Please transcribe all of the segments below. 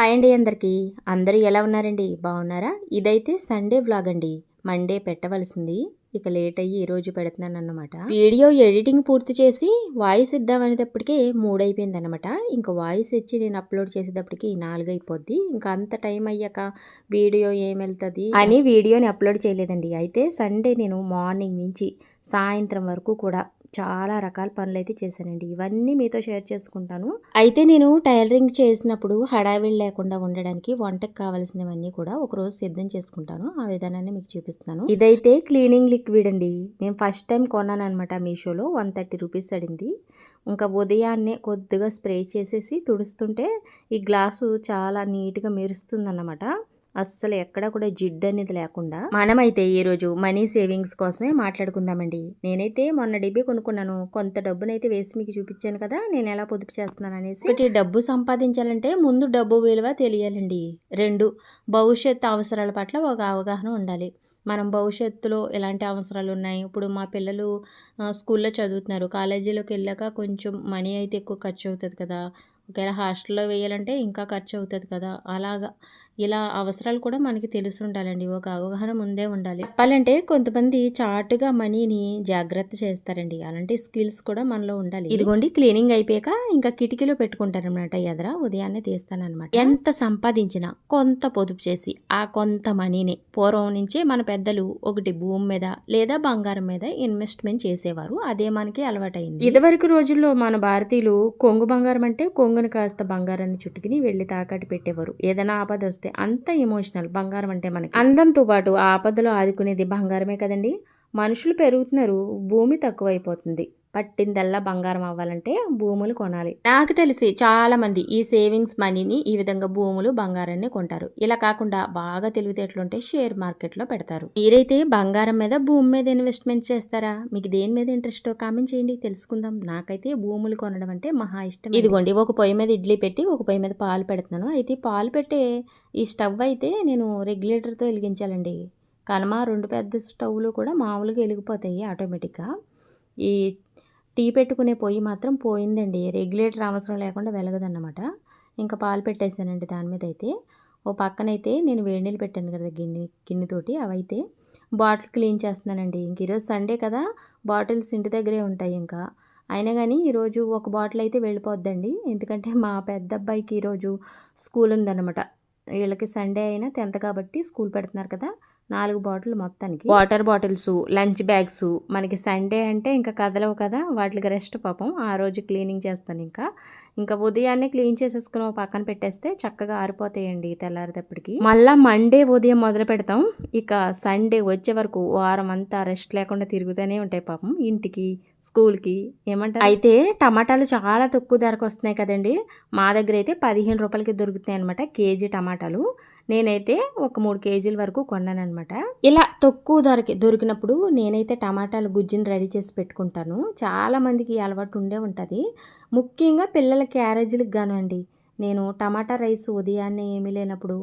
Hi అండి అందరికీ. అందరూ ఎలా ఉన్నారండి? బాగున్నారా? ఇదైతే సండే వ్లాగ్ అండి. మండే పెట్టవలసింది. ఇక లేట్ అయ్యి ఈ రోజు పెడుతున్నాను అన్నమాట వీడియో ఎడిటింగ్ పూర్తి చేసి వాయిస్ ఇద్దామనేటప్పటికే మూడు అయిపోయింది అనమాట ఇంకా వాయిస్ ఇచ్చి నేను అప్లోడ్ చేసేటప్పటికి నాలుగు అయిపోద్ది. ఇంకా అంత టైం అయ్యాక వీడియో ఏం వెళ్తుంది అని వీడియోని అప్లోడ్ చేయలేదండి. అయితే సండే నేను మార్నింగ్ నుంచి సాయంత్రం వరకు కూడా చాలా రకాల పనులు అయితే చేశానండి. ఇవన్నీ మీతో షేర్ చేసుకుంటాను. అయితే నేను టైలరింగ్ చేసినప్పుడు హడావిడి లేకుండా ఉండడానికి వంటకు కావాల్సినవన్నీ కూడా ఒకరోజు సిద్ధం చేసుకుంటాను. ఆ విధానాన్ని మీకు చూపిస్తున్నాను. ఇదైతే క్లీనింగ్ లిక్విడ్ అండి. నేను ఫస్ట్ టైం కొన్నాను అనమాట మీషోలో. వన్ థర్టీ రూపీస్ అడింది ఇంకా ఉదయాన్నే కొద్దిగా స్ప్రే చేసేసి తుడుస్తుంటే ఈ గ్లాసు చాలా నీట్గా మెరుస్తుంది అస్సలు ఎక్కడ కూడా జిడ్డు అనేది లేకుండా మనమైతే ఈరోజు మనీ సేవింగ్స్ కోసమే మాట్లాడుకుందామండి. నేనైతే మొన్న డిబ్బి కొనుక్కున్నాను. కొంత డబ్బునైతే వేసి మీకు చూపించాను కదా నేను ఎలా పొదుపు చేస్తున్నాను అనేసి. ఒకటి డబ్బు సంపాదించాలంటే ముందు డబ్బు విలువ తెలియాలండి. రెండు భవిష్యత్తు అవసరాల పట్ల ఒక అవగాహన ఉండాలి. మనం భవిష్యత్తులో ఎలాంటి అవసరాలు ఉన్నాయి? ఇప్పుడు మా పిల్లలు స్కూల్లో చదువుతున్నారు. కాలేజీలోకి వెళ్ళాక కొంచెం మనీ అయితే ఎక్కువ ఖర్చు అవుతుంది కదా. ఒకవేళ హాస్టల్లో వేయాలంటే ఇంకా ఖర్చు అవుతుంది కదా. అలాగా ఇలా అవసరాలు కూడా మనకి తెలిసి ఉండాలండి. ఒక అవగాహన ముందే ఉండాలి. చెప్పాలంటే కొంతమంది చాటుగా మనీని జాగ్రత్త చేస్తారండి. అలాంటి స్కిల్స్ కూడా మనలో ఉండాలి. ఇదిగోండి క్లీనింగ్ అయిపోయాక ఇంకా కిటికీలో పెట్టుకుంటారనమాట ఎదర ఉదయాన్నే తీస్తానన్నమాట. ఎంత సంపాదించినా కొంత పొదుపు చేసి ఆ కొంత మనీని పూర్వం నుంచే మన పెద్దలు ఒకటి భూమి మీద లేదా బంగారం మీద ఇన్వెస్ట్మెంట్ చేసేవారు. అదే మనకి అలవాటైంది ఇదివరకు రోజుల్లో మన భారతీయులు కొంగు బంగారం అంటే కొంగు కొంగుని కాస్త బంగారాన్ని చుట్టుకుని వెళ్ళి తాకట్టు పెట్టేవారు. ఏదైనా ఆపద వస్తే అంత ఎమోషనల్ బంగారం అంటే మనకి. అందంతో పాటు ఆ ఆపదలో ఆదుకునేది బంగారమే కదండి. మనుషులు పెరుగుతున్నారు భూమి తక్కువైపోతుంది. పట్టిందల్లా బంగారం అవ్వాలంటే భూములు కొనాలి. నాకు తెలిసి చాలా మంది ఈ సేవింగ్స్ మనీని ఈ విధంగా భూములు బంగారాన్ని కొంటారు. ఇలా కాకుండా బాగా తెలివితేటలుంటే షేర్ మార్కెట్లో పెడతారు. మీరైతే బంగారం మీద భూమి మీద ఇన్వెస్ట్మెంట్ చేస్తారా? మీకు దేని మీద ఇంట్రెస్ట్ కామెంట్ చేయండి తెలుసుకుందాం. నాకైతే భూములు కొనడం అంటే మహా ఇష్టం ఇదిగోండి ఒక పొయ్యి మీద ఇడ్లీ పెట్టి ఒక పొయ్యి మీద పాలు పెడుతున్నాను. అయితే పాలు పెట్టే ఈ స్టవ్ అయితే నేను రెగ్యులేటర్తో వెలిగించాలండి. కనుమ రెండు పెద్ద స్టవ్లు కూడా మామూలుగా వెలిగిపోతాయి ఆటోమేటిక్గా. ఈ టీ పెట్టుకునే పొయ్యి మాత్రం పోయిందండి. రెగ్యులేటర్ అవసరం లేకుండా వెలగదన్నమాట. ఇంకా పాలు పెట్టేశానండి దాని మీద అయితే. ఓ పక్కనైతే నేను వేడి నీళ్ళు పెట్టాను కదా గిన్నె గిన్నెతోటి అవైతే బాటిల్ క్లీన్ చేస్తున్నానండి. ఇంక ఈరోజు సండే కదా బాటిల్స్ ఇంటి దగ్గరే ఉంటాయి ఇంకా. అయినా కానీ ఈరోజు ఒక బాటిల్ అయితే వెళ్ళిపోద్దండి. ఎందుకంటే మా పెద్ద అబ్బాయికి ఈరోజు స్కూల్ ఉందన్నమాట. వీళ్ళకి సండే అయినా టెన్త్ కాబట్టి స్కూల్ పెడుతున్నారు కదా నాలుగు బాటిల్ మొత్తానికి. Water bottles lunch bags. మనకి సండే అంటే ఇంకా కదలవు కదా వాటికి రెస్ట్ పాపం. ఆ రోజు క్లీనింగ్ చేస్తాను ఇంకా. ఇంకా ఉదయాన్నే క్లీన్ చేసేసుకుని పక్కన పెట్టేస్తే చక్కగా ఆరిపోతాయండి తెల్లారేటప్పటికి మళ్ళా మండే ఉదయం మొదలు పెడతాం. ఇక సండే వచ్చే వరకు వారం అంతా రెస్ట్ లేకుండా తిరుగుతూనే ఉంటాయి పాపం. ఇంటికి స్కూల్కి ఏమంటారు? అయితే టమాటాలు చాలా తక్కువ ధరకు వస్తున్నాయి కదండి. మా దగ్గర అయితే పదిహేను రూపాయలకి దొరుకుతాయి అనమాట కేజీ టమాటాలు. నేనైతే ఒక మూడు కేజీల వరకు కొన్నాను అనమాట ఇలా తక్కువ ధరకి దొరికినప్పుడు నేనైతే టమాటాలు గుజ్జుని రెడీ చేసి పెట్టుకుంటాను. చాలా మందికి అలవాటు ఉండే ఉంటుంది. ముఖ్యంగా పిల్లల క్యారేజీలకు గాను అండి నేను టమాటా రైస్ ఉదయాన్నే ఏమీ లేనప్పుడు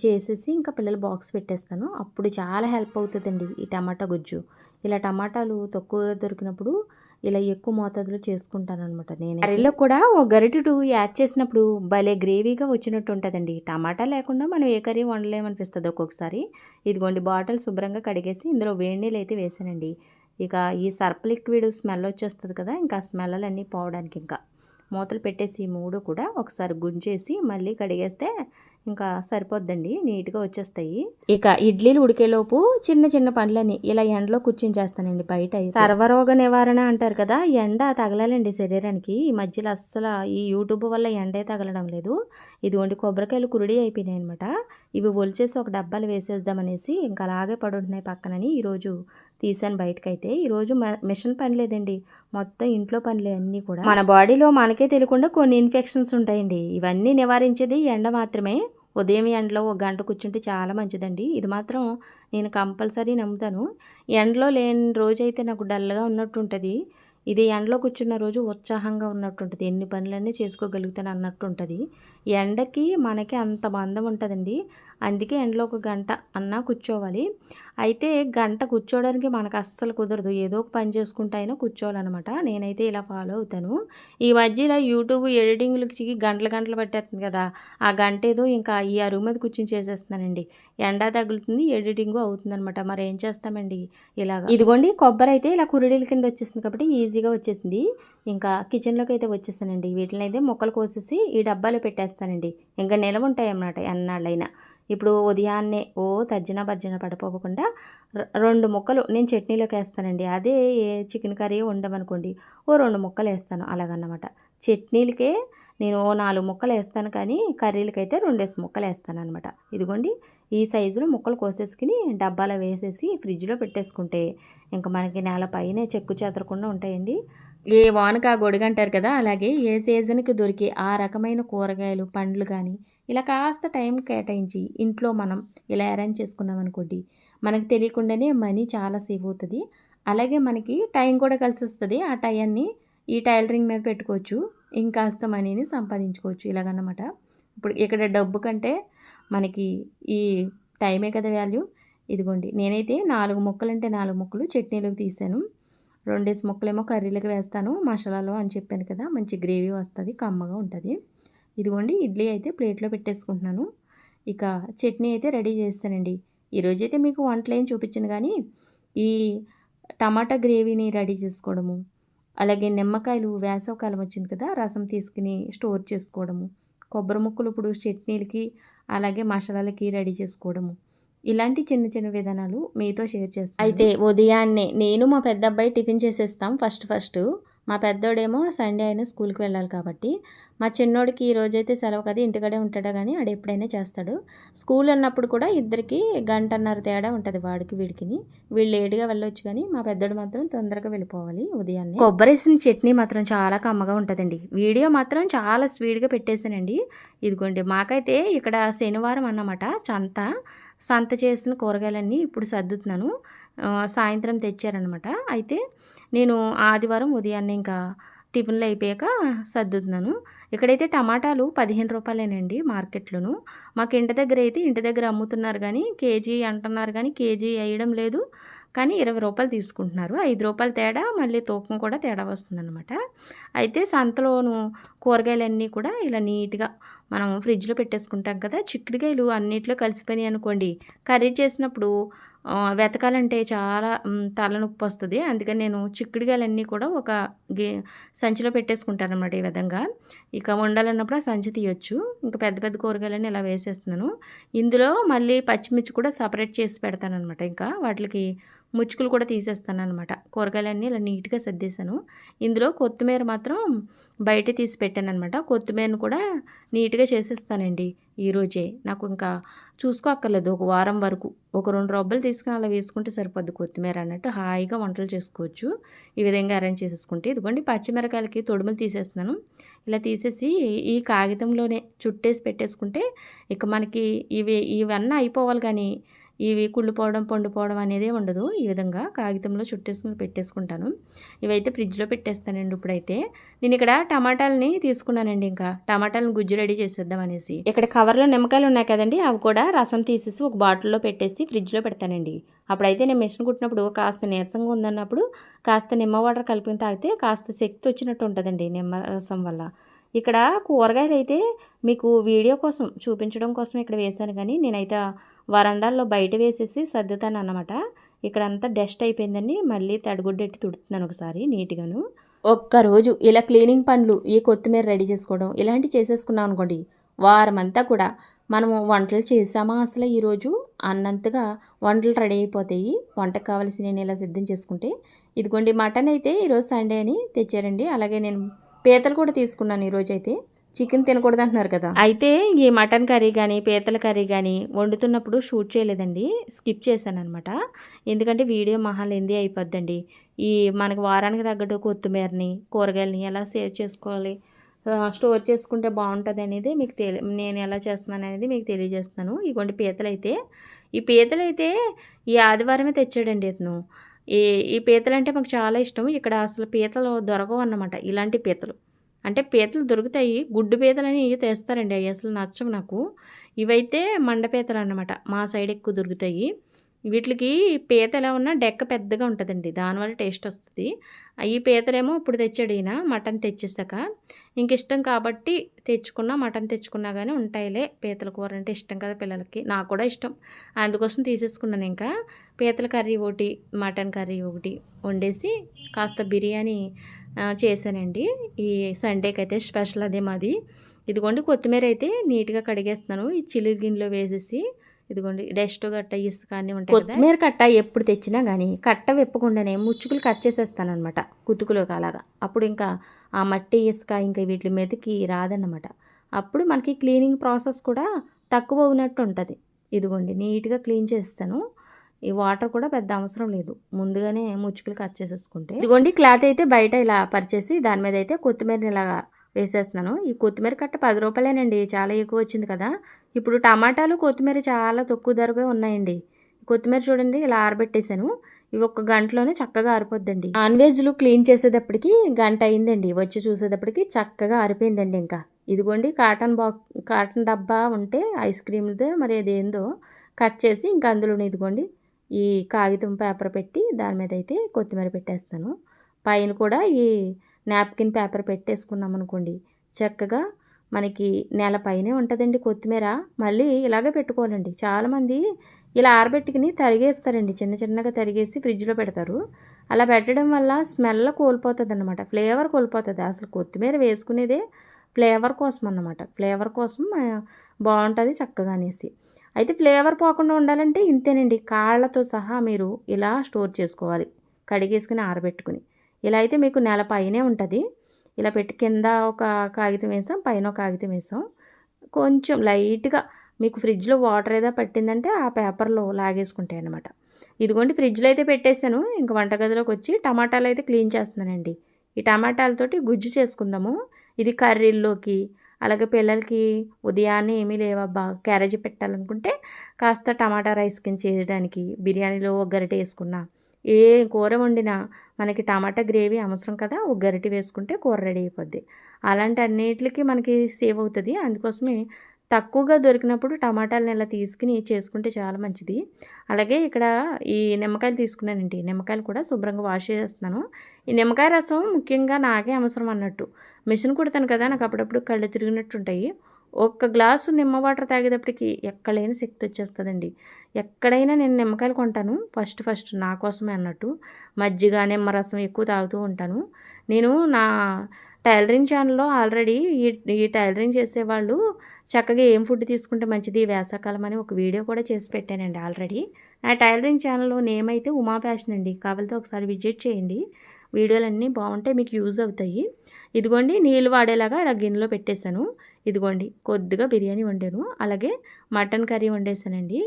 చేసేసి ఇంకా పిల్లలు బాక్స్ పెట్టేస్తాను. అప్పుడు చాలా హెల్ప్ అవుతుందండి ఈ టమాటా గుజ్జు. ఇలా టమాటాలు తక్కువగా దొరికినప్పుడు ఇలా ఎక్కువ మోతాదులో చేసుకుంటాను అనమాట నేను కర్రీలో కూడా ఓ గరిటెడు యాడ్ చేసినప్పుడు భలే గ్రేవీగా వచ్చినట్టు ఉంటుందండి. టమాటా లేకుండా మనం ఏ కర్రీ వండలేమనిపిస్తుంది ఒక్కొక్కసారి. ఇదిగోండి బాటిల్ శుభ్రంగా కడిగేసి ఇందులో వేడి నీళ్ళు అయితే వేసానండి. ఇక ఈ సర్ప్ లిక్విడ్ స్మెల్ వచ్చేస్తుంది కదా ఇంకా ఆ స్మెల్లన్నీ పోవడానికి ఇంకా. మూతలు పెట్టేసి మూడు కూడా ఒకసారి గుంజేసి మళ్ళీ కడిగేస్తే ఇంకా సరిపోద్దండి నీట్గా వచ్చేస్తాయి. ఇక ఇడ్లీలు ఉడికేలోపు చిన్న చిన్న పనులని ఇలా ఎండలో కూర్చుని చేస్తానండి బయట. సర్వరోగ నివారణ అంటారు కదా ఎండ తగలాలండి శరీరానికి. ఈ మధ్యలో అస్సలు ఈ యూట్యూబ్ వల్ల ఎండే తగలడం లేదు. ఇదిగోండి కొబ్బరికాయలు కురుడి అయిపోయినాయి అనమాట ఇవి ఒలిచేసి ఒక డబ్బాలు వేసేద్దామనేసి ఇంకా అలాగే పడుంటున్నాయి పక్కనని ఈరోజు తీసాను బయటకైతే. ఈరోజు మిషన్ పని లేదండి మొత్తం ఇంట్లో పనులే అన్నీ కూడా. మన బాడీలో మనకే తెలియకుండా కొన్ని ఇన్ఫెక్షన్స్ ఉంటాయండి. ఇవన్నీ నివారించేది ఎండ మాత్రమే. ఉదయం ఎండలో ఒక గంట కూర్చుంటే చాలా మంచిదండి. ఇది మాత్రం నేను కంపల్సరీ నమ్ముతాను. ఎండలో లేని రోజైతే నాకు డల్గా ఉన్నట్టు ఉంటుంది ఇది ఎండలో కూర్చున్న రోజు ఉత్సాహంగా ఉన్నట్టు ఉంటుంది ఎన్ని పనులన్నీ చేసుకోగలుగుతాను అన్నట్టు ఉంటుంది ఎండకి మనకి అంత బంధం ఉంటుందండి. అందుకే ఎండలో ఒక గంట అన్నా కూర్చోవాలి. అయితే గంట కూర్చోవడానికి మనకు అస్సలు కుదరదు. ఏదో ఒక పని చేసుకుంటే అయినా కూర్చోవాలన్నమాట. నేనైతే ఇలా ఫాలో అవుతాను. ఈ మధ్యలో యూట్యూబ్ ఎడిటింగ్లకి గంటలు గంటలు పట్టేస్తుంది కదా. ఆ గంట ఏదో ఇంకా ఈ అరుగు మీద కూర్చొని చేసేస్తున్నానండి. ఎండ తగులుతుంది ఎడిటింగ్ అవుతుందనమాట మరి ఏం చేస్తామండి? ఇలాగ. ఇదిగోండి కొబ్బరి అయితే ఇలా కురిడీల కింద వచ్చేసింది కాబట్టి ఈజీగా వచ్చేసింది. ఇంకా కిచెన్లోకి అయితే వచ్చేస్తానండి వీటిని అయితే మొక్కలు కోసేసి ఈ డబ్బాలో పెట్టేస్తానండి. ఇంకా నిలవ ఉంటాయి అన్నమాట ఎన్నాళ్ళైనా. ఇప్పుడు ఉదయాన్నే ఓ తర్జన భర్జన పడిపోకుండా రెండు ముక్కలు నేను చట్నీలోకి వేస్తానండి. అదే ఏ చికెన్ కర్రీ వండమనుకోండి ఓ రెండు ముక్కలు వేస్తాను అలాగన్నమాట. చట్నీలకే నేను ఓ నాలుగు ముక్కలు వేస్తాను కానీ కర్రీలకైతే రెండేసి ముక్కలు వేస్తాను అనమాట ఇదిగోండి ఈ సైజులో ముక్కలు కోసేసుకుని డబ్బాలో వేసేసి ఫ్రిడ్జ్లో పెట్టేసుకుంటే ఇంకా మనకి నేల పైనే చెక్కు చెదరకుండా ఉంటాయండి. ఏ వానక గొడుగంటారు కదా అలాగే ఏ సీజన్కి దొరికే ఆ రకమైన కూరగాయలు పండ్లు కానీ ఇలా కాస్త టైం కేటాయించి ఇంట్లో మనం ఇలా అరేంజ్ చేసుకున్నాం అనుకోండి మనకు తెలియకుండానే మనీ చాలా సేవ్ అవుతుంది. అలాగే మనకి టైం కూడా కలిసి వస్తుంది. ఆ టైన్ని ఈ టైలరింగ్ మీద పెట్టుకోవచ్చు ఇంకాస్త మనీని సంపాదించుకోవచ్చు ఇలాగన్నమాట. ఇప్పుడు ఇక్కడ డబ్బు కంటే మనకి ఈ టైమే కదా వాల్యూ. ఇదిగోండి నేనైతే నాలుగు ముక్కలు అంటే నాలుగు ముక్కలు చట్నీలకు తీసాను. రెండేసి ముక్కలేమో కర్రీలకు వేస్తాను మసాలాలో అని చెప్పాను కదా మంచి గ్రేవీ వస్తుంది కమ్మగా ఉంటుంది. ఇదిగోండి ఇడ్లీ అయితే ప్లేట్లో పెట్టేసుకుంటున్నాను. ఇక చట్నీ అయితే రెడీ చేస్తానండి. ఈరోజు అయితే మీకు వంటలు ఏం చూపించను కానీ ఈ టమాటా గ్రేవీని రెడీ చేసుకోవడము అలాగే నిమ్మకాయలు వేసవకాలం వచ్చింది కదా రసం తీసుకుని స్టోర్ చేసుకోవడము కొబ్బరి ముక్కలు ఇప్పుడు చట్నీలకి అలాగే మసాలాలకి రెడీ చేసుకోవడము. ఇలాంటి చిన్న చిన్న విధానాలు మీతో షేర్ చేస్తాను. అయితే ఉదయాన్నే నేను మా పెద్ద అబ్బాయి టిఫిన్ చేసేస్తాం ఫస్ట్ ఫస్ట్. మా పెద్దోడేమో సండే అయినా స్కూల్కి వెళ్ళాలి కాబట్టి. మా చిన్నోడికి ఈ రోజైతే సెలవు కదా ఇంటికాడే ఉంటాడు కానీ ఆడు ఎప్పుడైనా చేస్తాడు. స్కూల్ అన్నప్పుడు కూడా ఇద్దరికి గంటన్నర తేడా ఉంటుంది వాడికి వీడికిని. వీళ్ళు లేటుగా వెళ్ళొచ్చు కానీ మా పెద్దోడు మాత్రం తొందరగా వెళ్ళిపోవాలి ఉదయాన్నే. కొబ్బరిసిన చట్నీ మాత్రం చాలా కమ్మగా ఉంటుందండి. వీడియో మాత్రం చాలా స్వీట్గా పెట్టేశానండి. ఇదిగోండి మాకైతే ఇక్కడ శనివారం అన్నమాట చంత సంత చేసిన కూరగాయలన్నీ ఇప్పుడు సర్దుతున్నాను. సాయంత్రం తెచ్చారనమాట అయితే నేను ఆదివారం ఉదయాన్నే ఇంకా టిఫిన్లు అయిపోయాక సర్దుతున్నాను. ఇక్కడైతే టమాటాలు పదిహేను రూపాయలేనండి మార్కెట్లోను. మాకు ఇంటి దగ్గర అయితే ఇంటి దగ్గర అమ్ముతున్నారు కానీ కేజీ అంటున్నారు కానీ కేజీ వేయడం లేదు. కానీ ఇరవై రూపాయలు తీసుకుంటున్నారు. ఐదు రూపాయలు తేడా మళ్ళీ తూకం కూడా తేడా వస్తుందన్నమాట. అయితే సంతలోను కూరగాయలన్నీ కూడా ఇలా నీట్గా మనం ఫ్రిడ్జ్లో పెట్టేసుకుంటాం కదా చిక్కుడుకాయలు అన్నిట్లో కలిసిపోయినాయి అనుకోండి. కర్రీ చేసినప్పుడు వెతకాలంటే చాలా తలనొప్పి వస్తుంది. అందుకని నేను చిక్కుడుకాయలన్నీ కూడా ఒక గే సంచిలో పెట్టేసుకుంటాను అనమాట ఈ విధంగా. ఇక వండాలన్నప్పుడు ఆ సంచి తీయొచ్చు. ఇంకా పెద్ద పెద్ద కూరగాయలన్నీ ఇలా వేసేస్తున్నాను. ఇందులో మళ్ళీ పచ్చిమిర్చి కూడా సపరేట్ చేసి పెడతాను అనమాట ఇంకా వాటికి ముచ్చుకులు కూడా తీసేస్తాను అనమాట కూరగాయలన్నీ ఇలా నీట్గా సర్దేశాను. ఇందులో కొత్తిమీర మాత్రం బయట తీసి పెట్టాను అనమాట కొత్తిమీరను కూడా నీట్గా చేసేస్తానండి ఈరోజే నాకు ఇంకా చూసుకోక్కర్లేదు ఒక వారం వరకు ఒక రెండు రొబ్బలు తీసుకుని అలా వేసుకుంటే సరిపోద్ది కొత్తిమీర అన్నట్టు హాయిగా వంటలు చేసుకోవచ్చు. ఈ విధంగా అరేంజ్ చేసేసుకుంటే ఇదిగోండి పచ్చిమిరకాయలకి తొడుములు తీసేస్తున్నాను. ఇలా తీసేసి ఈ కాగితంలోనే చుట్టేసి పెట్టేసుకుంటే ఇక మనకి ఇవి ఇవన్నీ అయిపోవాలి కానీ ఇవి కుళ్ళిపోవడం పండుపోవడం అనేది ఉండదు. ఈ విధంగా కాగితంలో చుట్టేసుకుని పెట్టేసుకుంటాను. ఇవైతే ఫ్రిడ్జ్లో పెట్టేస్తానండి ఇప్పుడైతే. నేను ఇక్కడ టమాటాలని తీసుకున్నానండి ఇంకా. టమాటాలను గుజ్జు రెడీ చేసేద్దాం అనేసి. ఇక్కడ కవర్లో నిమ్మకాయలు ఉన్నాయి కదండి అవి కూడా రసం తీసేసి ఒక బాటిల్లో పెట్టేసి ఫ్రిడ్జ్లో పెడతానండి. అప్పుడైతే నేను మిషన్ కుట్టినప్పుడు కాస్త నీరసంగా ఉందన్నప్పుడు కాస్త నిమ్మ వాటర్ కలిపి తాగితే కాస్త శక్తి వచ్చినట్టు ఉంటుందండి నిమ్మ రసం వల్ల. ఇక్కడ కూరగాయలు అయితే మీకు వీడియో కోసం చూపించడం కోసం ఇక్కడ వేశాను కానీ నేనైతే వరండాల్లో బయట వేసేసి సర్దుతాను అన్నమాట. ఇక్కడ అంతా డస్ట్ అయిపోయిందని మళ్ళీ తడిగుడ్డెట్టి తుడుతున్నాను ఒకసారి నీట్గాను. ఒక్కరోజు ఇలా క్లీనింగ్ పనులు ఈ కొత్తిమీర రెడీ చేసుకోవడం ఇలాంటివి చేసేసుకున్నాం అనుకోండి వారం అంతా కూడా మనము వంటలు చేసామా అసలు ఈరోజు అన్నంతగా వంటలు రెడీ అయిపోతాయి. వంటకు కావాల్సి నేను ఇలా సిద్ధం చేసుకుంటే ఇదిగోండి మటన్ అయితే ఈరోజు సండే అని తెచ్చారండి. అలాగే నేను పీతలు కూడా తీసుకున్నాను ఈరోజు అయితే చికెన్ తినకూడదు అంటున్నారు కదా. అయితే ఈ మటన్ కర్రీ కానీ పీతల కర్రీ కానీ వండుతున్నప్పుడు షూట్ చేయలేదండి. స్కిప్ చేశాను అనమాట ఎందుకంటే వీడియో మహా లెంది అయిపోద్దండి. ఈ మనకు వారానికి తగ్గట్టు కొత్తిమీరని కూరగాయలని ఎలా సేవ్ చేసుకోవాలి స్టోర్ చేసుకుంటే బాగుంటుంది అనేది మీకు తెలి నేను ఎలా చేస్తున్నాను అనేది మీకు తెలియజేస్తాను ఇగోండి పీతలు అయితే ఈ పీతలు అయితే ఈ ఆదివారమే తెచ్చాడండి ఇతను. ఈ ఈ పీతలు అంటే మాకు చాలా ఇష్టం. ఇక్కడ అసలు పీతలు దొరకవు అన్నమాట. ఇలాంటి పీతలు. అంటే పీతలు దొరుకుతాయి. గుడ్డు పీతలని ఇవి తెస్తారండి. అవి అసలు నచ్చవు నాకు. ఇవైతే మండ పీతలు అన్నమాట. మా సైడ్ ఎక్కువ దొరుకుతాయి. వీటికి పీత ఎలా ఉన్నా డెక్క పెద్దగా ఉంటుందండి. దానివల్ల టేస్ట్ వస్తుంది. ఈ పీతలేమో ఇప్పుడు తెచ్చాడు ఈయన మటన్ తెచ్చేసాక. ఇంక ఇష్టం కాబట్టి తెచ్చుకున్నా మటన్ తెచ్చుకున్నా కానీ ఉంటాయిలే పీతల కూర అంటే ఇష్టం కదా పిల్లలకి. నాకు కూడా ఇష్టం. అందుకోసం తీసేసుకున్నాను ఇంకా. పీతల కర్రీ ఒకటి మటన్ కర్రీ ఒకటి వండేసి కాస్త బిర్యానీ చేశానండి. ఈ సండేకి అయితే స్పెషల్ అదే మాది. ఇదిగోండి కొత్తిమీర అయితే నీట్గా కడిగేస్తున్నాను. ఈ చిల్లి గిన్నెలో వేసేసి ఇదిగోండి డస్ట్ గట్ట ఇసుక అన్ని ఉంటాయి కొత్తిమీర కట్ట ఎప్పుడు తెచ్చినా కానీ కట్ట విప్పకుండానే ముచ్చుకులు కట్ చేసేస్తాను అనమాట కుతుకులోకి అలాగా. అప్పుడు ఇంకా ఆ మట్టి ఇసుక ఇంకా వీటి మీదకి రాదన్నమాట. అప్పుడు మనకి క్లీనింగ్ ప్రాసెస్ కూడా తక్కువ ఉన్నట్టు ఉంటుంది. ఇదిగోండి నీట్గా క్లీన్ చేస్తాను ఈ వాటర్ కూడా పెద్ద అవసరం లేదు. ముందుగానే ముచ్చుకులు కట్ చేసేసుకుంటే. ఇదిగోండి క్లాత్ అయితే బయట ఇలా పరిచేసి దాని మీద అయితే కొత్తిమీరని ఇలా వేసేస్తున్నాను. ఈ కొత్తిమీర కట్ట పది రూపాయలేనండి. చాలా ఎక్కువ వచ్చింది కదా. ఇప్పుడు టమాటాలు కొత్తిమీర చాలా తక్కువ ధరగా ఉన్నాయండి. కొత్తిమీర చూడండి ఇలా ఆరబెట్టేశాను. ఇవి ఒక గంటలోనే చక్కగా ఆరిపోద్దండి. నాన్ వెజ్లు క్లీన్ చేసేటప్పటికి గంట అయిందండి. వచ్చి చూసేటప్పటికి చక్కగా ఆరిపోయిందండి ఇంకా. ఇదిగోండి కాటన్ బాక్స్ కాటన్ డబ్బా ఉంటే ఐస్ క్రీమ్దే మరి అదేందో కట్ చేసి ఇంకా అందులోనే ఇదిగోండి ఈ కాగితం పేపర్ పెట్టి దాని మీద అయితే కొత్తిమీర పెట్టేస్తాను. పైన కూడా ఈ నాప్కిన్ పేపర్ పెట్టేసుకున్నాం అనుకోండి. చక్కగా మనకి నెల పైనే ఉంటుందండి కొత్తిమీర. మళ్ళీ ఇలాగే పెట్టుకోవాలండి. చాలామంది ఇలా ఆరబెట్టుకుని తరిగేస్తారండి. చిన్న చిన్నగా తరిగేసి ఫ్రిడ్జ్లో పెడతారు. అలా పెట్టడం వల్ల స్మెల్ కోల్పోతుంది అనమాట ఫ్లేవర్ కోల్పోతుంది. అసలు కొత్తిమీర వేసుకునేదే ఫ్లేవర్ కోసం అన్నమాట. ఫ్లేవర్ కోసం బాగుంటుంది చక్కగా అనేసి. అయితే ఫ్లేవర్ పోకుండా ఉండాలంటే ఇంతేనండి. కాళ్ళతో సహా మీరు ఇలా స్టోర్ చేసుకోవాలి. కడిగేసుకుని ఆరబెట్టుకుని. ఇలా అయితే మీకు నెల పైనే ఉంటుంది. ఇలా పెట్టి కింద ఒక కాగితం వేసాం పైన ఒక కాగితం వేసాం. కొంచెం లైట్గా మీకు ఫ్రిడ్జ్లో వాటర్ ఏదో పట్టిందంటే ఆ పేపర్లో లాగేసుకుంటాయి అనమాట ఇదిగోండి ఫ్రిడ్జ్లో అయితే పెట్టేశాను. ఇంక వంటగదిలోకి వచ్చి టమాటాలు అయితే క్లీన్ చేస్తున్నానండి. ఈ టమాటాలతోటి గుజ్జు చేసుకుందాము. ఇది కర్రీల్లోకి అలాగే పిల్లలకి ఉదయాన్నే ఏమీ లేవబ్బా క్యారేజీ పెట్టాలనుకుంటే కాస్త టమాటా రైస్ కింద చేయడానికి బిర్యానీలో ఒక గరిట వేసుకున్నా ఏ కూర వండినా మనకి టమాటా గ్రేవీ అవసరం కదా ఒక గరిటె వేసుకుంటే కూర రెడీ అయిపోద్ది. అలాంటి అన్నిటికి మనకి సేవ్ అవుతుంది. అందుకోసమే తక్కువగా దొరికినప్పుడు టమాటాలను ఇలా తీసుకుని చేసుకుంటే చాలా మంచిది. అలాగే ఇక్కడ ఈ నిమ్మకాయలు తీసుకున్నానండి. నిమ్మకాయలు కూడా శుభ్రంగా వాష్ చేస్తున్నాను ఈ నిమ్మకాయ రసం ముఖ్యంగా నాకే అవసరం అన్నట్టు. మిషన్ కుడతాను కదా నాకు అప్పుడప్పుడు కళ్ళు తిరిగినట్టు ఉంటాయి ఒక్క గ్లాసు నిమ్మ వాటర్ తాగేటప్పటికి ఎక్కడైనా శక్తి వచ్చేస్తుందండి. ఎక్కడైనా నేను నిమ్మకాయలు కొంటాను ఫస్ట్ ఫస్ట్ నా కోసమే అన్నట్టు. మజ్జిగ నిమ్మరసం ఎక్కువ తాగుతూ ఉంటాను. నేను నా టైలరింగ్ ఛానల్లో ఆల్రెడీ ఈ ఈ టైలరింగ్ చేసేవాళ్ళు చక్కగా ఏం ఫుడ్ తీసుకుంటే మంచిది వేసవకాలం అని ఒక వీడియో కూడా చేసి పెట్టానండి ఆల్రెడీ. నా టైలరింగ్ ఛానల్లో నేమ్ అయితే ఉమా ఫ్యాషన్ అండి. కావాలితే ఒకసారి విజిట్ చేయండి. వీడియోలన్నీ బాగుంటాయి మీకు యూజ్ అవుతాయి. ఇదిగోండి నీళ్ళు వాడేలాగా ఇలా గిన్నెలో పెట్టేశాను. ఇదిగోండి కొద్దిగా బిర్యానీ వండాను. అలాగే మటన్ కర్రీ వండేసానండి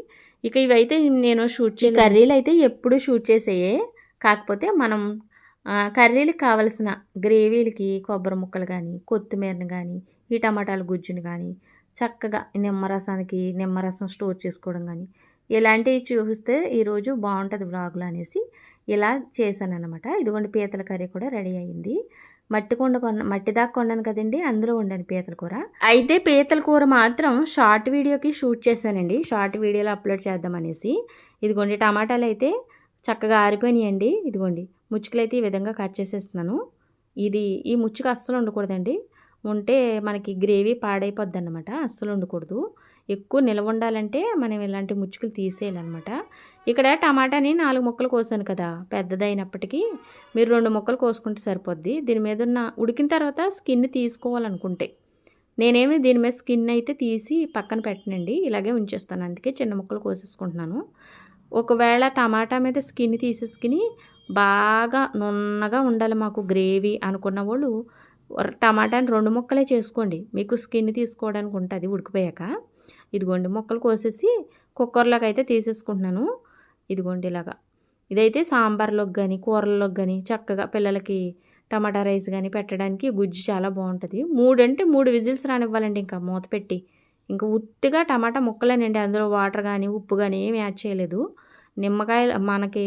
ఇక ఇవైతే నేను షూట్ చే కర్రీలు అయితే ఎప్పుడు షూట్ చేసేయే. కాకపోతే మనం కర్రీలకు కావలసిన గ్రేవీలకి కొబ్బరి ముక్కలు కానీ కొత్తిమీరని కానీ ఈ టమాటాల గుజ్జుని కానీ చక్కగా నిమ్మరసానికి నిమ్మరసం స్టోర్ చేసుకోవడం కానీ ఇలాంటివి చూపిస్తే ఈరోజు బాగుంటుంది వ్లాగ్లో అనేసి ఇలా చేశాను అనమాట ఇదిగోండి పీతల కర్రీ కూడా రెడీ అయింది. మట్టి కొండ కొన్న మట్టి దాకా కొన్నాను కదండి అందులో ఉండాను పీతల కూర. అయితే పీతల కూర మాత్రం షార్ట్ వీడియోకి షూట్ చేశానండి. షార్ట్ వీడియోలో అప్లోడ్ చేద్దామనేసి ఇదిగోండి టమాటాలు అయితే చక్కగా ఆరిపోయినాయండి. ఇదిగోండి ముచ్చుకలు అయితే ఈ విధంగా కట్ చేసేస్తున్నాను. ఇది ఈ ముచ్చుక అస్సలు ఉండకూడదండి ఉంటే మనకి గ్రేవీ పాడైపోద్ది అన్నమాట అస్సలు ఉండకూడదు ఎక్కువ నిల్వ ఉండాలంటే మనం ఇలాంటి ముచ్చుకులు తీసేయాలన్నమాట. ఇక్కడ టమాటాని నాలుగు ముక్కలు కోసాను కదా పెద్దదైనప్పటికీ. మీరు రెండు ముక్కలు కోసుకుంటే సరిపోద్ది. దీని మీద ఉన్న ఉడికిన తర్వాత స్కిన్ తీసుకోవాలనుకుంటే. నేనేమి దీని మీద స్కిన్ అయితే తీసి పక్కన పెట్టనండి ఇలాగే ఉంచేస్తాను. అందుకే చిన్న ముక్కలు కోసేసుకుంటున్నాను. ఒకవేళ టమాటా మీద స్కిన్ తీసేసుకుని బాగా నున్నగా ఉండాలి మాకు గ్రేవీ అనుకున్న వాళ్ళు టమాటాని రెండు ముక్కలే చేసుకోండి. మీకు స్కిన్ తీసుకోవడానికి ఉంటుంది ఉడికిపోయాక. ఇదిగోండి ముక్కలు కోసేసి కుక్కర్లోకి అయితే తీసేసుకుంటున్నాను. ఇదిగోండి ఇలాగా. ఇదైతే సాంబార్లోకి కానీ కూరల్లోకి కానీ చక్కగా పిల్లలకి టమాటా రైస్ కానీ పెట్టడానికి గుజ్జు చాలా బాగుంటుంది. మూడు అంటే మూడు విజిల్స్ రానివ్వాలండి ఇంకా మూత పెట్టి. ఇంకా ఉత్తిగా టమాటా ముక్కలేనండి. అందులో వాటర్ కానీ ఉప్పు కానీ ఏమి యాడ్ చేయలేదు. నిమ్మకాయ మనకి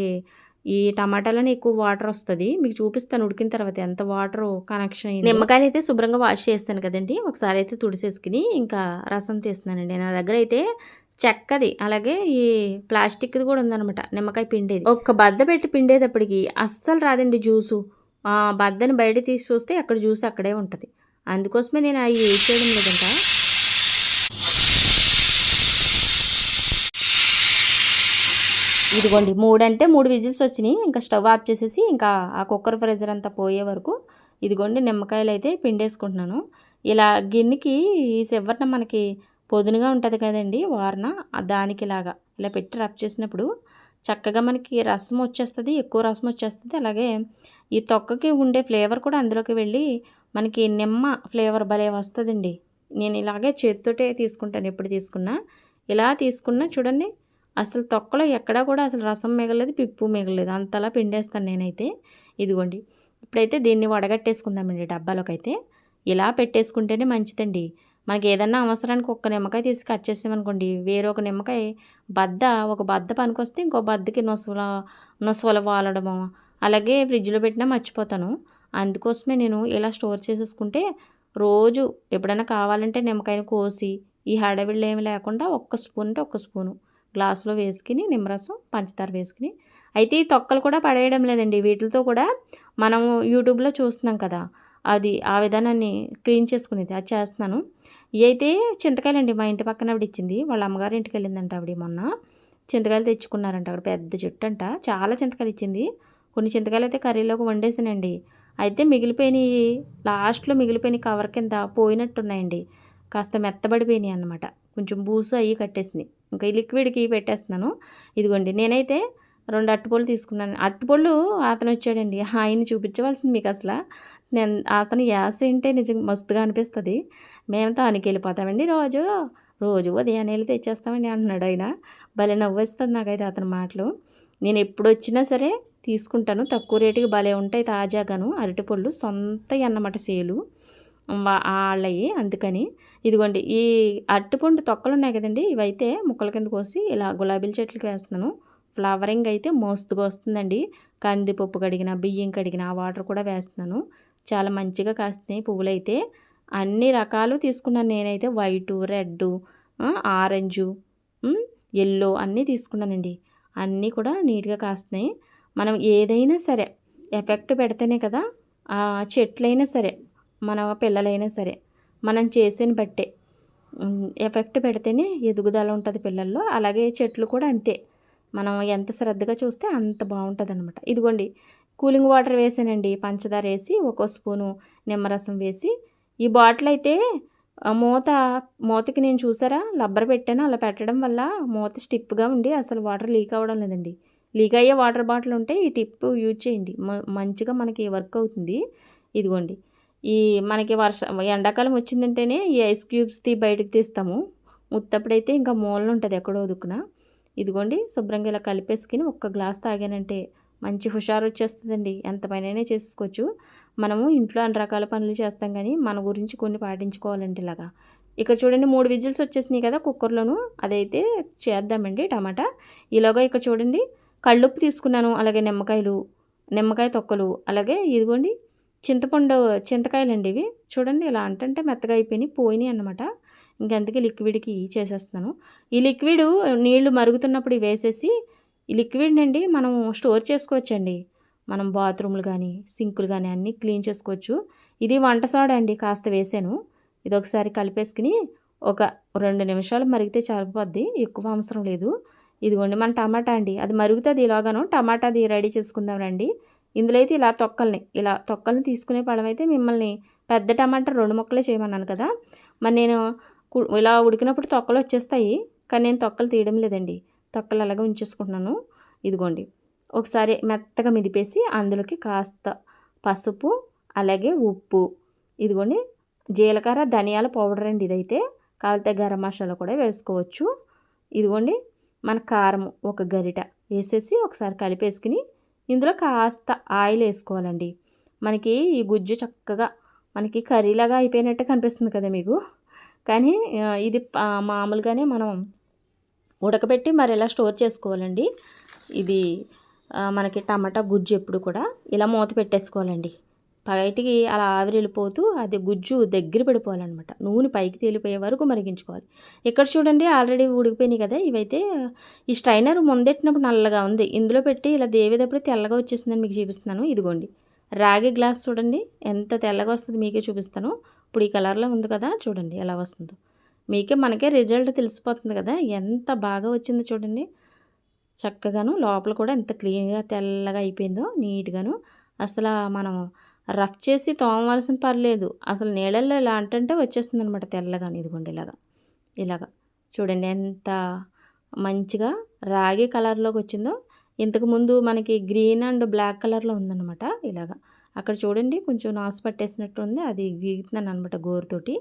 ఈ టమాటాలోనే ఎక్కువ వాటర్ వస్తుంది. మీకు చూపిస్తాను ఉడికిన తర్వాత ఎంత వాటర్ కనెక్షన్ అయింది. నిమ్మకాయలు అయితే శుభ్రంగా వాష్ చేస్తాను కదండి. ఒకసారి అయితే తుడిసేసుకుని ఇంకా రసం తీస్తున్నానండి. నా దగ్గర అయితే చెక్కది అలాగే ఈ ప్లాస్టిక్ది కూడా ఉందన్నమాట. నిమ్మకాయ పిండేది. ఒక్క బద్ద పెట్టి పిండేటప్పటికి అస్సలు రాదండి జ్యూసు. ఆ బద్దని బయట తీసి చూస్తే అక్కడ జ్యూస్ అక్కడే ఉంటుంది. అందుకోసమే నేను అవి వేసేయడం లేదంట. ఇదిగోండి మూడు అంటే మూడు విజిల్స్ వచ్చినాయి. ఇంకా స్టవ్ ఆఫ్ చేసేసి ఇంకా ఆ కుక్కర్ ప్రెజర్ అంతా పోయే వరకు ఇదిగోండి నిమ్మకాయలు అయితే పిండేసుకుంటున్నాను. ఇలా గిన్నెకి ఈ చివరిన మనకి పొదునుగా ఉంటుంది కదండి వారన దానికి లాగా ఇలా పెట్టి రబ్ చేసినప్పుడు చక్కగా మనకి రసం వచ్చేస్తుంది ఎక్కువ రసం వచ్చేస్తుంది. అలాగే ఈ తొక్కకి ఉండే ఫ్లేవర్ కూడా అందులోకి వెళ్ళి మనకి నిమ్మ ఫ్లేవర్ భలే వస్తుందండి. నేను ఇలాగే చేతితోటే తీసుకుంటాను ఎప్పుడు తీసుకున్నా. ఇలా తీసుకున్నా చూడండి అసలు తొక్కలో ఎక్కడా కూడా అసలు రసం మిగలేదు పిప్పు మిగలేదు అంతలా పిండేస్తాను నేనైతే. ఇదిగోండి. ఇప్పుడైతే దీన్ని వడగట్టేసుకుందామండి డబ్బాలోకి అయితే ఇలా పెట్టేసుకుంటేనే మంచిదండి. మనకి ఏదన్నా అవసరానికి ఒక్క నిమ్మకాయ తీసి కట్ చేసామనుకోండి వేరే ఒక నిమ్మకాయ బద్ద ఒక బద్ద పనికొస్తే ఇంకో బద్దకి నొసల నొసవల వాలడము అలాగే ఫ్రిడ్జ్లో పెట్టినా మర్చిపోతాను. అందుకోసమే నేను ఇలా స్టోర్ చేసేసుకుంటే రోజు ఎప్పుడైనా కావాలంటే నిమ్మకాయని కోసి ఈ హడవిళ్ళు ఏమి లేకుండా ఒక్క స్పూన్ అంటే ఒక్క స్పూను గ్లాసులో వేసుకుని నిమ్మరసం పంచదార వేసుకుని. అయితే ఈ తొక్కలు కూడా పడేయడం లేదండి. వీటితో కూడా మనం యూట్యూబ్లో చూస్తున్నాం కదా అది ఆ విధానాన్ని క్లీన్ చేసుకునేది. అది చేస్తున్నాను. ఇవి అయితే చింతకాయలండి మా ఇంటి పక్కన ఆవిడ ఇచ్చింది. వాళ్ళ అమ్మగారి ఇంటికి వెళ్ళిందంట ఆవిడ మొన్న. చింతకాయలు తెచ్చుకున్నారంట అక్కడ పెద్ద చెట్టు అంట చాలా చింతకాయలు ఇచ్చింది. కొన్ని చింతకాయలు అయితే కర్రీలోకి వండేసానండి. అయితే మిగిలిపోయినాయి లాస్ట్లో మిగిలిపోయిన కవర్ కింద పోయినట్టున్నాయండి. కాస్త మెత్తబడిపోయినాయి అన్నమాట. కొంచెం బూసు అయ్యి కట్టేసినాయి. ఇంకా ఈ లిక్విడ్కి పెట్టేస్తున్నాను. ఇదిగోండి నేనైతే రెండు అట్టుపళ్ళు తీసుకున్నాను. అట్టుపళ్ళు అతను వచ్చాడండి. ఆయన చూపించవలసింది మీకు అసలు. నేను అతను యాస ఏంటే నిజం మస్తుగా అనిపిస్తుంది. మేము తానికి వెళ్ళిపోతామండి రోజు. రోజు ఉదయాన్నే వెళ్ళి తెచ్చేస్తామండి అంటున్నాడు ఆయన. భలే నవ్వేస్తుంది నాకైతే అతని మాటలు. నేను ఎప్పుడు వచ్చినా సరే తీసుకుంటాను. తక్కువ రేటుకి భలే ఉంటాయి తాజాగాను. అరటిపళ్ళు సొంత అన్నమాట సేలు. వాళ్ళవి అందుకని ఇదిగోండి ఈ అరటిపండు తొక్కలు ఉన్నాయి కదండి ఇవైతే ముక్కల కింద కోసి ఇలా గులాబీల చెట్లకి వేస్తున్నాను. ఫ్లవరింగ్ అయితే మోస్తుగా వస్తుందండి. కందిపప్పు కడిగిన బియ్యం కడిగిన ఆ వాటర్ కూడా వేస్తున్నాను. చాలా మంచిగా కాస్తున్నాయి పువ్వులు అయితే అన్ని రకాలు తీసుకున్నాను నేనైతే. వైటు రెడ్ ఆరెంజు ఎల్లో అన్నీ తీసుకున్నానండి. అన్నీ కూడా నీట్గా కాస్తున్నాయి. మనం ఏదైనా సరే ఎఫెక్ట్ పెడితేనే కదా ఆ చెట్లైనా సరే మన పిల్లలైనా సరే మనం చేసిన బట్టే. ఎఫెక్ట్ పెడితేనే ఎదుగుదల ఉంటుంది పిల్లల్లో. అలాగే చెట్లు కూడా అంతే. మనం ఎంత శ్రద్ధగా చూస్తే అంత బాగుంటుంది అనమాట ఇదిగోండి కూలింగ్ వాటర్ వేసానండి. పంచదార వేసి ఒక్కో స్పూను నిమ్మరసం వేసి. ఈ బాటిల్ అయితే మూత మూతకి నేను చూసారా? లబ్బర్ పెట్టాను. అలా పెట్టడం వల్ల మూత స్టిప్గా ఉండి అసలు వాటర్ లీక్ అవ్వడం లేదండి. లీక్ అయ్యే వాటర్ బాటిల్ ఉంటే ఈ టిప్ యూజ్ చేయండి. మంచిగా మనకి వర్క్ అవుతుంది. ఇదిగోండి ఈ మనకి వర్ష ఎండాకాలం వచ్చిందంటేనే ఈ ఐస్ క్యూబ్స్ది బయటకు తీస్తాము. ఉత్తప్పుడైతే ఇంకా మూలన ఉంటుంది ఎక్కడో దుక్కున ఇదిగోండి శుభ్రంగా ఇలా కలిపేసుకుని ఒక్క గ్లాస్ తాగానంటే మంచి హుషారు వచ్చేస్తుందండి ఎంత పనైనా చేసుకోవచ్చు మనము ఇంట్లో అన్ని రకాల పనులు చేస్తాం కానీ మన గురించి కొన్ని పాటించుకోవాలంటే ఇలాగా. ఇక్కడ చూడండి మూడు విజిల్స్ వచ్చేసినాయి కదా కుక్కర్లోను. అదైతే చేద్దామండి టమాటా. ఇలాగా ఇక్కడ చూడండి కళ్ళుప్పు తీసుకున్నాను. అలాగే నిమ్మకాయలు నిమ్మకాయ తొక్కలు. అలాగే ఇదిగోండి చింతపండు చింతకాయలండి ఇవి. చూడండి ఇలా అంటే మెత్తగా అయిపోయినాయి పోయినాయి అనమాట ఇంకందుకే లిక్విడ్కి చేసేస్తాను ఈ లిక్విడ్ నీళ్ళు మరుగుతున్నప్పుడు వేసేసి ఈ లిక్విడ్ అండి మనం స్టోర్ చేసుకోవచ్చండి. మనం బాత్రూమ్లు కానీ సింకులు కానీ అన్నీ క్లీన్ చేసుకోవచ్చు. ఇది వంట సోడా అండి కాస్త వేసాను. ఇది ఒకసారి కలిపేసుకుని ఒక రెండు నిమిషాలు మరిగితే సరిపోద్ది ఎక్కువ అవసరం లేదు. ఇదిగోండి మన టమాటా అండి. అది మరుగుతుంది ఇలాగను టమాటాది రెడీ చేసుకుందాం రండి. ఇందులో అయితే ఇలా తొక్కల్ని ఇలా తొక్కల్ని తీసుకునే పడమైతే అయితే మిమ్మల్ని పెద్ద టమాటా రెండు ముక్కలే చేయమన్నాను కదా. మరి నేను ఇలా ఉడికినప్పుడు తొక్కలు వచ్చేస్తాయి కానీ నేను తొక్కలు తీయడం లేదండి. తొక్కలు అలాగే ఉంచేసుకుంటున్నాను. ఇదిగోండి. ఒకసారి మెత్తగా మిదిపేసి అందులోకి కాస్త పసుపు అలాగే ఉప్పు ఇదిగోండి. జీలకర్ర ధనియాల పౌడర్ అండి ఇదైతే. కావాలితే గరం మసాలా కూడా వేసుకోవచ్చు. ఇదిగోండి. మన కారం ఒక గరిట వేసేసి ఒకసారి కలిపేసుకుని ఇందులో కాస్త ఆయిల్ వేసుకోవాలండి మనకి ఈ గుజ్జు చక్కగా మనకి కర్రీలాగా అయిపోయినట్టే కనిపిస్తుంది కదా మీకు. కానీ ఇది మామూలుగానే మనం ఉడకబెట్టి మరి ఎలా స్టోర్ చేసుకోవాలండి? ఇది మనకి టమాటా గుజ్జు ఎప్పుడు కూడా ఇలా మూత పెట్టేసుకోవాలండి. బయటికి అలా ఆవిరి వెళ్ళిపోతూ అది గుజ్జు దగ్గర పడిపోవాలన్నమాట. నూనె పైకి తేలిపోయే వరకు మరిగించుకోవాలి. ఇక్కడ చూడండి ఆల్రెడీ ఉడికిపోయినాయి కదా. ఇవైతే ఈ స్ట్రైనర్ ముందెట్టినప్పుడు నల్లగా ఉంది. ఇందులో పెట్టి ఇలా దేవేటప్పుడు తెల్లగా వచ్చేసిందని మీకు చూపిస్తున్నాను. ఇదిగోండి. రాగి గ్లాస్ చూడండి. ఎంత తెల్లగా వస్తుంది మీకే చూపిస్తాను. ఇప్పుడు ఈ కలర్లో ఉంది కదా చూడండి ఎలా వస్తుందో. మీకే మనకే రిజల్ట్ తెలిసిపోతుంది కదా. ఎంత బాగా వచ్చిందో చూడండి. చక్కగాను లోపల కూడా ఎంత క్లీన్గా తెల్లగా అయిపోయిందో నీట్గాను. అసలు మనం రఫ్ చేసి తోమవలసిన పర్లేదు. అసలు నీళ్ళల్లో ఇలా అంటుంటే వచ్చేస్తుంది అనమాట తెల్లగా ఇదిగోండి ఇలాగా. ఇలాగా. చూడండి ఎంత మంచిగా రాగి కలర్లోకి వచ్చిందో. ఇంతకుముందు మనకి గ్రీన్ అండ్ బ్లాక్ కలర్లో ఉందన్నమాట ఇలాగా. అక్కడ చూడండి కొంచెం నాసు పట్టేసినట్టు ఉంది. అది గీగుతున్నాను అనమాట గోరుతోటి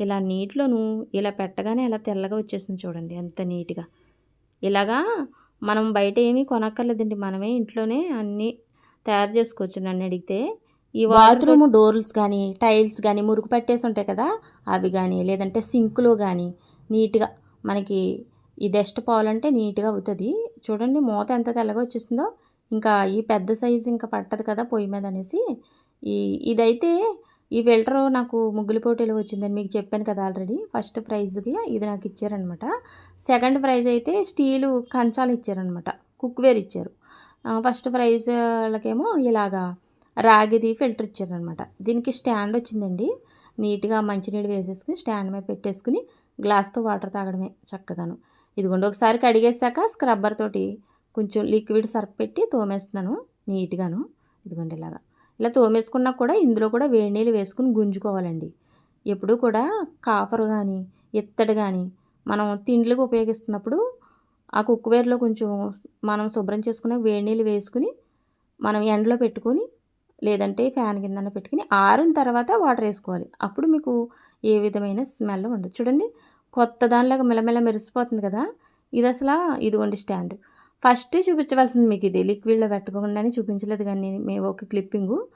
ఇలా నీటిలోను ఇలా పెట్టగానే ఇలా తెల్లగా వచ్చేసింది చూడండి ఎంత నీట్గా. ఇలాగా మనం బయట ఏమీ కొనక్కర్లేదండి. మనమే ఇంట్లోనే అన్నీ తయారు చేసుకోవచ్చు నన్ను అడిగితే. ఈ బాత్రూమ్ డోర్స్ కానీ టైల్స్ కానీ మురుగు పట్టేసి ఉంటాయి కదా అవి కానీ లేదంటే సింక్లో కానీ నీట్గా మనకి ఈ డస్ట్ పోవాలంటే నీట్గా అవుతుంది. చూడండి మూత ఎంత తెల్లగా వచ్చేస్తుందో. ఇంకా ఈ పెద్ద సైజు ఇంకా పట్టదు కదా పొయ్యి మీద అనేసి. ఈ ఇదైతే ఈ ఫిల్టర్ నాకు ముగ్గుల పోటీలో వచ్చిందని మీకు చెప్పాను కదా ఆల్రెడీ. ఫస్ట్ ప్రైజ్కి ఇది నాకు ఇచ్చారనమాట. సెకండ్ ప్రైజ్ అయితే స్టీలు కంచాలు ఇచ్చారనమాట. కుక్వేర్ ఇచ్చారు. ఫస్ట్ ప్రైజ్ వాళ్ళకేమో ఇలాగా రాగిది ఫిల్టర్ ఇచ్చారనమాట. దీనికి స్టాండ్ వచ్చిందండి. నీట్గా మంచినీళ్ళు వేసేసుకుని స్టాండ్ మీద పెట్టేసుకుని గ్లాస్తో వాటర్ తాగడమే చక్కగాను. ఇదిగోండి ఒకసారి కడిగేసాక స్క్రబ్బర్ తోటి కొంచెం లిక్విడ్ సర్ఫ్ పెట్టి తోమేస్తున్నాను నీట్గాను. ఇదిగోండి ఇలాగా. ఇలా తోమేసుకున్నా కూడా ఇందులో కూడా వేడి నీళ్ళు వేసుకుని గుంజుకోవాలండి. ఎప్పుడు కూడా కాఫర్ కానీ ఇత్తడి కానీ మనం తిండ్లకు ఉపయోగిస్తున్నప్పుడు ఆ కుక్వేర్లో కొంచెం మనం శుభ్రం చేసుకున్న వేడి నీళ్ళు వేసుకుని మనం ఎండలో పెట్టుకొని లేదంటే ఫ్యాన్ కింద పెట్టుకుని ఆరిన తర్వాత వాటర్ వేసుకోవాలి. అప్పుడు మీకు ఏ విధమైన స్మెల్ ఉండదు. చూడండి కొత్త దానిలాగా మెల్లమెల్ల మెరిసిపోతుంది కదా? ఇది అసలు ఇదిగోండి స్టాండ్. ఫస్ట్ చూపించవలసింది మీకు ఇది. లిక్విడ్లో పెట్టకుండానే చూపించలేదు కానీ నేను మేము ఒక క్లిప్పింగు.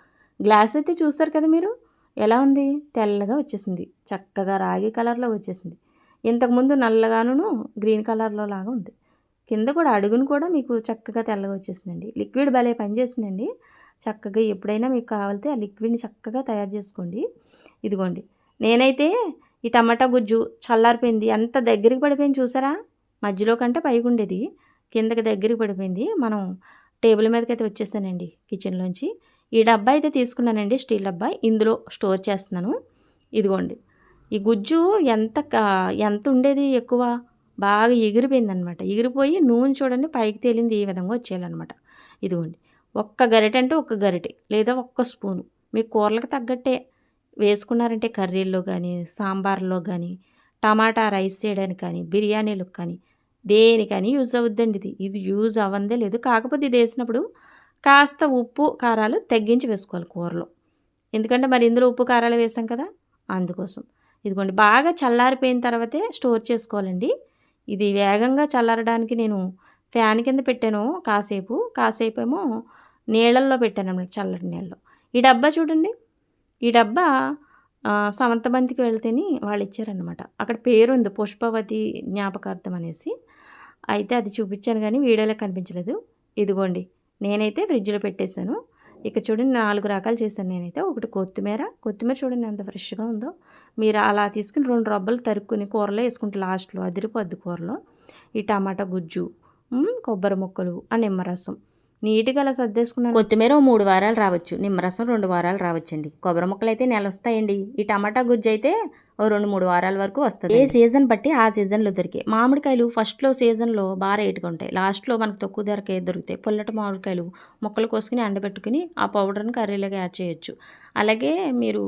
గ్లాస్ అయితే చూస్తారు కదా మీరు? ఎలా ఉంది? తెల్లగా వచ్చేసింది. చక్కగా రాగి కలర్లో వచ్చేసింది. ఇంతకుముందు నల్లగాను గ్రీన్ కలర్లో లాగా ఉంది. కింద కూడా అడుగును కూడా మీకు చక్కగా తెల్లగా వచ్చేస్తుందండి. లిక్విడ్ భలే పనిచేస్తుందండి. చక్కగా ఎప్పుడైనా మీకు కావాలితే ఆ లిక్విడ్ని చక్కగా తయారు చేసుకోండి. ఇదిగోండి. నేనైతే ఈ టమాటా గుజ్జు చల్లారిపోయింది. ఎంత దగ్గరికి పడిపోయింది చూసారా? మధ్యలో కంటే పైకి ఉండేది. కిందకి దగ్గరికి పడిపోయింది. మనం టేబుల్ మీదకి అయితే వచ్చేసానండి కిచెన్లోంచి. ఈ డబ్బా అయితే తీసుకున్నానండి స్టీల్ డబ్బా. ఇందులో స్టోర్ చేస్తున్నాను. ఇదిగోండి. ఈ గుజ్జు ఎంత ఎంత ఉండేది ఎక్కువ? బాగా ఎగిరిపోయింది అనమాట ఎగిరిపోయి నూనె చూడండి పైకి తేలింది ఈ విధంగా వచ్చేయాలన్నమాట. ఇదిగోండి. ఒక్క గరిటె అంటే ఒక్క గరిటె లేదా ఒక్క స్పూను. మీ కూరలకు తగ్గట్టే వేసుకున్నారంటే కర్రీల్లో కానీ సాంబార్లో కానీ టమాటా రైస్ చేయడానికి కానీ బిర్యానీలకు కానీ దేనికని యూజ్ అవుద్దండి ఇది. ఇది యూజ్ అవ్వందే లేదు. కాకపోతే ఇది వేసినప్పుడు కాస్త ఉప్పు కారాలు తగ్గించి వేసుకోవాలి కూరలో. ఎందుకంటే మరి ఇందులో ఉప్పు కారాలు వేసాం కదా అందుకోసం. ఇదిగోండి బాగా చల్లారిపోయిన తర్వాతే స్టోర్ చేసుకోవాలండి. ఇది వేగంగా చల్లారడానికి నేను ఫ్యాన్ కింద పెట్టాను కాసేపు. కాసేపు ఏమో నీళ్ళల్లో పెట్టాను అన్నమాట చల్లటి నీళ్ళలో ఈ డబ్బా చూడండి. ఈ డబ్బా సమంతబంతికి వెళ్తేని వాళ్ళు ఇచ్చారనమాట అక్కడ పేరు ఉంది పుష్పవతి జ్ఞాపకార్థం అనేసి. అయితే అది చూపించాను కానీ వీడియోలో కనిపించలేదు. ఇదిగోండి. నేనైతే ఫ్రిడ్జ్లో పెట్టేశాను. ఇక చూడండి నాలుగు రకాలు చేశాను నేనైతే. ఒకటి కొత్తిమీర. కొత్తిమీర చూడండి ఎంత ఫ్రెష్గా ఉందో. మీరు అలా తీసుకుని రెండు రబ్బలు తరుక్కుని కూరలో వేసుకుంటే లాస్ట్లో అదిరిపోద్ది కూరలో. ఈ టమాటా గుజ్జు కొబ్బరి ముక్కలు ఆ నిమ్మరసం. నీట్గా అలా సర్దేసుకున్నాను. కొత్తిమీర మూడు వారాలు రావచ్చు. నిమ్మరసం రెండు వారాలు రావచ్చండి. కొబ్బరి ముక్కలు అయితే నెల వస్తాయండి ఈ టమాటా గుజ్జు అయితే ఓ రెండు మూడు వారాల వరకు వస్తుంది. ఏ సీజన్ బట్టి ఆ సీజన్లో దొరికాయి మామిడికాయలు ఫస్ట్లో సీజన్లో బాగా రేటుగా ఉంటాయి. లాస్ట్లో మనకు తక్కువ ధరకే దొరుకుతాయి. పుల్లటి మామిడికాయలు ముక్కలు కోసుకుని ఎండబెట్టుకుని ఆ పౌడర్ని కర్రీలోకి యాడ్ చేయొచ్చు. అలాగే మీరు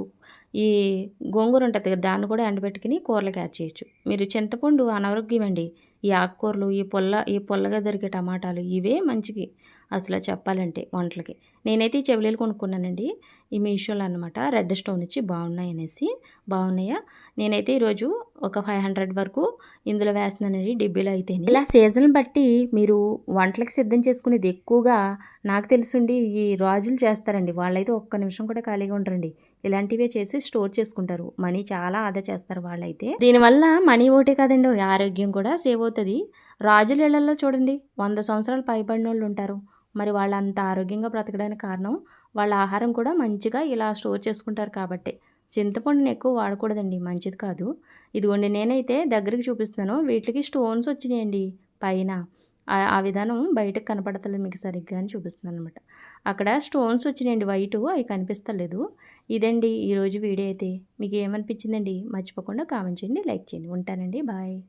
ఈ గోంగూర ఉంటుంది కదా దాన్ని కూడా ఎండబెట్టుకుని కూరలకు యాడ్ చేయొచ్చు. మీరు చింతపండు అనారోగ్యం అండి ఈ ఆకుకూరలు ఈ పొల్ల ఈ పొల్లగా దొరికే టమాటాలు ఇవే మంచికి అసలు చెప్పాలంటే వంటలకి. నేనైతే చెవిలీలు కొనుక్కున్నానండి. ఈ మీషోలో అనమాట రెడ్ స్టోన్ ఇచ్చి బాగున్నాయి అనేసి. బాగున్నాయా? నేనైతే ఈరోజు ఒక ఫైవ్ హండ్రెడ్ వరకు ఇందులో వేస్తున్నానండి డిబ్బీలో అయితే ఇలా సీజన్ బట్టి మీరు వంటలకు సిద్ధం చేసుకునేది ఎక్కువగా నాకు తెలుసుండి ఈ రాజులు చేస్తారండి. వాళ్ళైతే ఒక్క నిమిషం కూడా ఖాళీగా ఉండరండి. ఇలాంటివే చేసి స్టోర్ చేసుకుంటారు. మనీ చాలా ఆదా చేస్తారు వాళ్ళైతే. దీనివల్ల మనీ ఒకటే కాదండి. ఆరోగ్యం కూడా సేవ్ అవుతుంది. రాజుల ఇళ్ళలో చూడండి. వంద సంవత్సరాలు పైబడిన వాళ్ళు ఉంటారు. మరి వాళ్ళంత ఆరోగ్యంగా బ్రతకడానికి కారణం వాళ్ళ ఆహారం కూడా మంచిగా ఇలా స్టోర్ చేసుకుంటారు కాబట్టి. చింతపండుని ఎక్కువ వాడకూడదండి మంచిది కాదు. ఇదిగోండి నేనైతే దగ్గరికి చూపిస్తున్నాను. వీటికి స్టోన్స్ వచ్చినాయండి పైన. ఆ- ఆ విధానం బయటకు కనపడతలేదు మీకు సరిగ్గా అని చూపిస్తున్నాను అనమాట అక్కడ స్టోన్స్ వచ్చినాయండి వైట్ అవి కనిపిస్తలేదు. ఇదండి ఈరోజు వీడియో అయితే. మీకు ఏమనిపించిందండి? మర్చిపోకుండా కామెంట్ చేయండి లైక్ చేయండి. ఉంటానండి బాయ్.